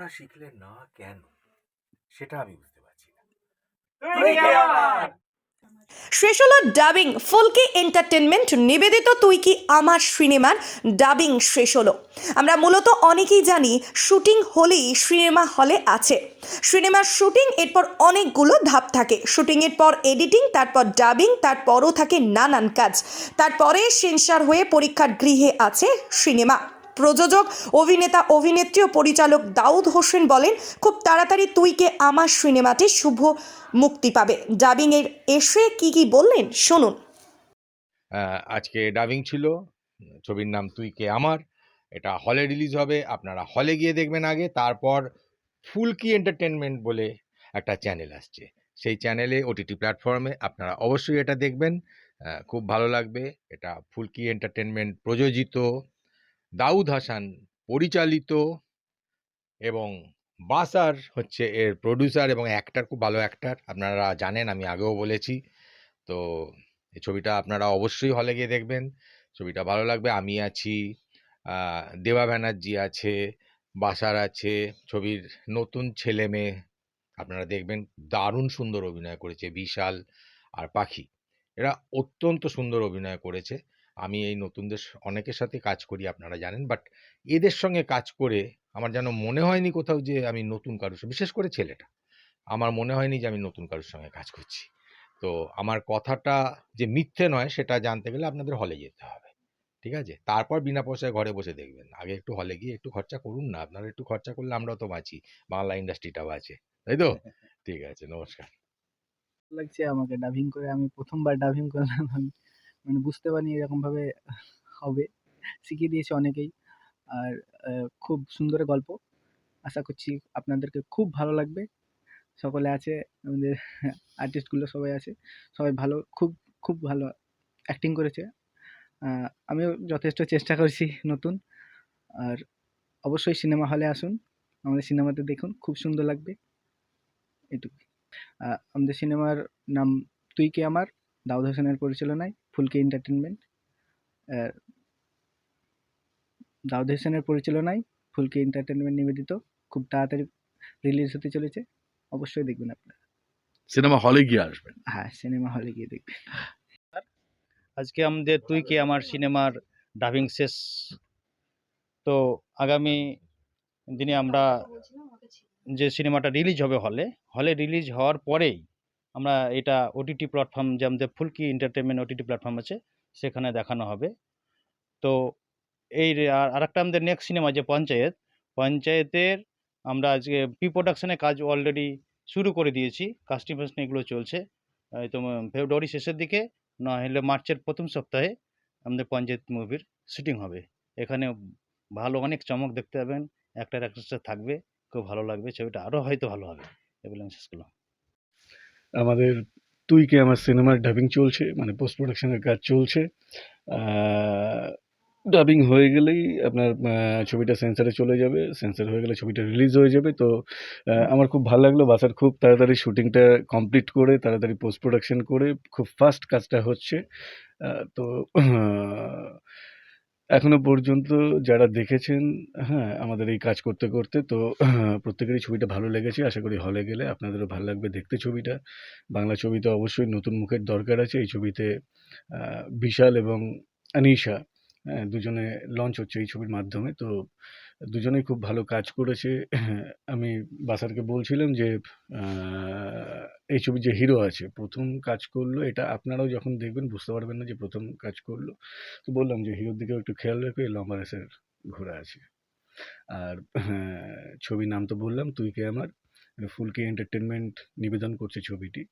করা শিখলেন না কেন? সেটা আমি বুঝতে পারছি না। শেষ হলো ডাবিং ফুলকি এন্টারটেনমেন্ট নিবেদিত তুই কি আমার সিনেমার ডাবিং শেষ হলো। আমরা মূলত অনেকেই জানি শুটিং হলেই সিনেমা হলে আছে। সিনেমার শুটিং এরপর অনেকগুলো ধাপ থাকে। শুটিংয়ের পর এডিটিং তারপর ডাবিং তারপরও থাকে নানান কাজ। তারপরে সেন্সার হয়ে পরীক্ষার গৃহে আছে সিনেমা। প্রযোজক, অভিনেতা, অভিনেত্রী ও পরিচালক দাউদ হোসেন বলেন, খুব তাড়াতাড়ি তুই কে আমার সিনেমাটি শুভ মুক্তি পাবে। ডাবিংয়ের এসে কি কি বললেন? শুনুন। আজকে ডাবিং ছিল, ছবির নাম তুই কে আমার, এটা হলে রিলিজ হবে, আপনারা হলে গিয়ে দেখবেন আগে, তারপর ফুলকি এন্টারটেনমেন্ট বলে একটা চ্যানেল আসছে। সেই চ্যানেলে ওটিটি প্ল্যাটফর্মে আপনারা অবশ্যই এটা দেখবেন খুব ভালো লাগবে, এটা ফুলকি এন্টারটেনমেন্ট প্রযোজিত দাউদ হাসান পরিচালিত এবং বাসার হচ্ছে এর প্রডিউসার এবং অ্যাক্টার খুব ভালো অ্যাক্টার আপনারা জানেন, আমি আগেও বলেছি। তো এই ছবিটা আপনারা অবশ্যই হলে গিয়ে দেখবেন। ছবিটা ভালো লাগবে। আমি আছি দেবা ব্যানার্জি আছে, বাসার আছে, ছবির নতুন ছেলে মেয়ে আপনারা দেখবেন। দারুণ সুন্দর অভিনয় করেছে, বিশাল আর পাখি। এরা অত্যন্ত সুন্দর অভিনয় করেছে। আমি এই নতুনদের অনেকের সাথে কাজ করি আপনারা জানেন বাট এদের সঙ্গে কাজ করে আমার যেন মনে হয়নি কোথাও যে আমি নতুন কারোর বিশেষ করে ছেলেটা। আমার মনে হয়নি যে আমি নতুন কারোর সঙ্গে কাজ করছি। তো আমার কথাটা যে মিথ্যে নয় সেটা জানতে গেলে আপনাদের হলে যেতে হবে। ঠিক আছে? তারপর বিনা পয়সায় ঘরে বসে দেখবেন। আগে একটু হলে গিয়ে একটু খরচা করুন না। আপনারা একটু খরচা করলে আমরাও তো বাঁচি। বাংলা ইন্ডাস্ট্রিটা বাঁচে তাই তো? ঠিক আছে নমস্কার। লাগছে আমাকে। ডাবিং করে আমি প্রথমবার ডাবিং করলাম আমি। মানে বুঝতে পারিনি এরকম ভাবে হবে। শিখিয়ে দিয়েছে অনেকেই। আর খুব সুন্দর গল্প। আশা করছি আপনাদেরকে খুব ভালো লাগবে। সকলে আছে, আমাদের আর্টিস্টগুলো সবাই আছে। সবাই ভালো, খুব খুব ভালো অ্যাক্টিং করেছে। আমিও যথেষ্ট চেষ্টা করছি নতুন। আর অবশ্যই সিনেমা হলে আসুন। আমাদের সিনেমাতে দেখুন, খুব সুন্দর লাগবে। এটুকু আমাদের সিনেমার নাম তুই কে আমার? দাউদ হোসেনের পরিচালনায়। ফুলকে এন্টারটেনমেন্ট দাউদ হোসেনের পরিচালনায় ফুলকে এন্টারটেনমেন্ট নিবেদিত। খুব তাড়াতাড়ি রিলিজ হতে চলেছে। অবশ্যই দেখবেন আপনারা। সিনেমা হলে গিয়ে আসবেন। হ্যাঁ সিনেমা হলে গিয়ে দেখবেন। আজকে আমাদের তুই কি আমার সিনেমার ডাবিং শেষ। তো আগামী দিনে আমরা যে সিনেমাটা রিলিজ হবে হলে হলে রিলিজ হওয়ার পরেই আমরা এটা ওটিটি প্ল্যাটফর্ম যে আমাদের ফুলকি এন্টারটেনমেন্ট ওটিটি প্ল্যাটফর্ম আছে, সেখানে দেখানো হবে। তো এই আর একটা আমাদের নেক্সট সিনেমা যে পঞ্চায়েত, পঞ্চায়েতের আমরা আজকে প্রি প্রোডাকশনের কাজ অলরেডি শুরু করে দিয়েছি। কাস্টিং ফাস্টিং এগুলো চলছে। তো ফেব্রুয়ারি শেষের দিকে, না হলে মার্চের প্রথম সপ্তাহে আমাদের পঞ্চায়েত মুভির শুটিং হবে। এখানে ভালো অনেক চমক দেখতে পাবেন। অ্যাক্টার অ্যাক্ট্রেসরা থাকবে, খুব ভালো লাগবে। ছবিটা আরও হয়তো ভালো হবে। এগুলো আমি শেষ করলাম। আমাদের তুই কে আমার সিনেমার ডাবিং চলছে মানে পোস্ট প্রোডাকশনের কাজ চলছে। ডাবিং হয়ে গেলেই আপনার ছবিটা সেন্সারে চলে যাবে। সেন্সার হয়ে গেলে ছবিটা রিলিজ হয়ে যাবে। তো আমার খুব ভালো লাগল। বাসার খুব তাড়াতাড়ি শুটিংটা কমপ্লিট করে, তাড়াতাড়ি পোস্ট প্রোডাকশন করে খুব ফাস্ট কাজটা হচ্ছে। তো এখনও পর্যন্ত যারা দেখেছেন হ্যাঁ আমাদের এই কাজ করতে করতে, তো প্রত্যেকেরই ছবিটা ভালো লেগেছে। আশা করি হলে গেলে আপনাদেরও ভালো লাগবে দেখতে ছবিটা। বাংলা ছবিতে অবশ্যই নতুন মুখের দরকার আছে। এই ছবিতে বিশাল এবং আনিশা দুজনে লঞ্চ হচ্ছে এই ছবির মাধ্যমে। তো দুজনেই খুব ভালো কাজ করেছে। আমি বাসারকে বলছিলাম যে এই ছবির যে হিরো আছে প্রথম কাজ করল এটা আপনারাও যখন দেখবেন বুঝতে পারবেন না যে প্রথম কাজ করল তো বললাম যে হিরোর দিকেও একটু খেয়াল রেখো এই লম্বা রেসের ঘোরা আছে। আর হ্যাঁ, ছবির নাম তো বললাম তুই কে আমার? ফুলকে এন্টারটেনমেন্ট নিবেদন করছে ছবিটি।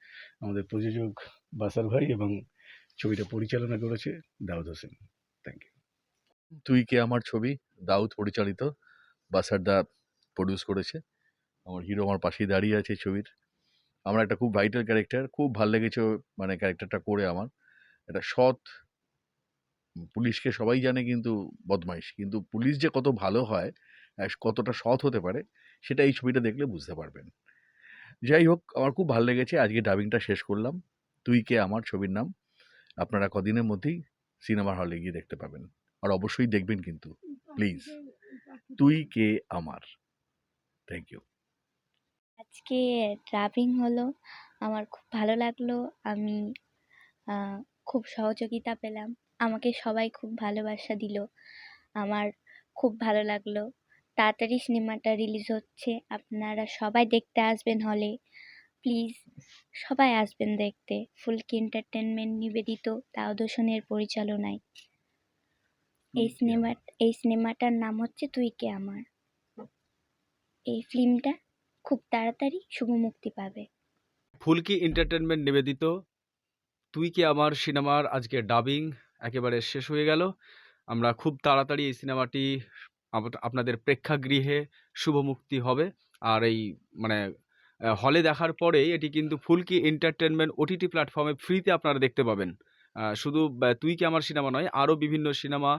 আমাদের প্রযোজক বাসার ভাই এবং ছবিটা পরিচালনা করেছে দাউদ হোসেন। তুই কে আমার ছবি? দাউদ পরিচালিত। বাসারদা প্রডিউস করেছে। আমার হিরো আমার পাশেই দাঁড়িয়ে আছে এই ছবির। আমার একটা খুব ভাইটাল ক্যারেক্টার খুব ভালো লেগেছে মানে ক্যারেক্টারটা করে আমার। একটা সৎ পুলিশকে সবাই জানে কিন্তু বদমাইশ। কিন্তু পুলিশ যে কত ভালো হয় কতটা সৎ হতে পারে, সেটা এই ছবিটা দেখলে বুঝতে পারবেন। যাই হোক, আমার খুব ভালো লেগেছে। আজকে ডাবিংটা শেষ করলাম। তুই কে আমার ছবির নাম? আপনারা কদিনের মধ্যেই সিনেমার হলে গিয়ে দেখতে পাবেন। আর অবশ্যই দেখবেন কিন্তু। প্লিজ। তুই কে আমার? থ্যাংক ইউ আজকে ড্রাবিং হলো আমার খুব ভালো লাগল আমি খুব সহযোগিতা পেলাম আমাকে সবাই খুব ভালোবাসা দিল আমার খুব ভালো লাগল। তাড়াতাড়ি সিনেমাটা রিলিজ হচ্ছে আপনারা সবাই দেখতে আসবেন হলে প্লিজ সবাই আসবেন দেখতে ফুলকি এন্টারটেনমেন্ট নিবেদিত দাউদোসনের পরিচালনায়। এই সিনেমা এই সিনেমাটার নাম হচ্ছে তুই কে আমার। এই ফিল্মটা খুব তাড়াতাড়ি শুভ মুক্তি পাবে। ফুলকি এন্টারটেনমেন্ট নিবেদিত। তুই কি আমার সিনেমার আজকে ডাবিং একেবারে শেষ হয়ে গেল। আমরা খুব তাড়াতাড়ি এই সিনেমাটি আপনাদের প্রেক্ষাগৃহে শুভ মুক্তি হবে। আর এই মানে হলে দেখার পরে এটি কিন্তু ফুলকি এন্টারটেনমেন্ট ওটিটি প্ল্যাটফর্মে ফ্রিতে আপনারা দেখতে পাবেন। শুধু তুই কি আমার সিনেমা নয় আরও বিভিন্ন সিনেমা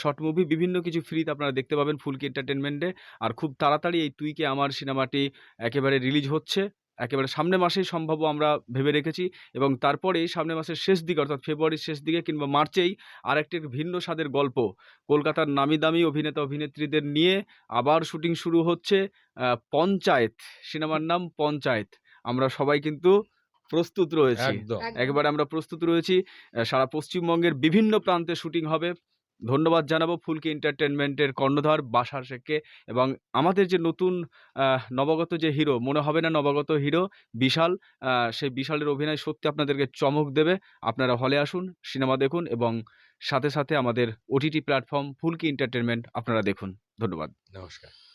শর্ট মুভি, বিভিন্ন কিছু ফ্রিতে আপনারা দেখতে পাবেন ফুলকি এন্টারটেনমেন্টে আর খুব তাড়াতাড়ি এই তুই কি আমার সিনেমাটি একেবারে রিলিজ হচ্ছে, একেবারে সামনে মাসেই সম্ভব আমরা ভেবে রেখেছি এবং তারপরেই সামনের মাসের শেষ দিকে, অর্থাৎ ফেব্রুয়ারির শেষ দিকে কিংবা মার্চেই আরেকটি ভিন্ন স্বাদের গল্প, কলকাতার নামি দামি অভিনেতা, অভিনেত্রীদের নিয়ে আবার শুটিং শুরু হচ্ছে পঞ্চায়েত, সিনেমার নাম পঞ্চায়েত। আমরা সবাই কিন্তু প্রস্তুত রয়েছি। একবারে আমরা প্রস্তুত রয়েছি। সারা পশ্চিমবঙ্গের বিভিন্ন প্রান্তে শুটিং হবে। ধন্যবাদ জানাব ফুলকি এন্টারটেনমেন্টের কর্ণধার বাসার শেখকে এবং আমাদের যে নতুন আহ, নবাগত যে হিরো মনে হবে না নবাগত হিরো বিশাল আহ, সেই বিশালের অভিনয় সত্যি আপনাদেরকে চমক দেবে। আপনারা হলে আসুন সিনেমা দেখুন এবং সাথে সাথে আমাদের ওটিটি প্ল্যাটফর্ম ফুলকি এন্টারটেনমেন্ট আপনারা দেখুন। ধন্যবাদ। নমস্কার।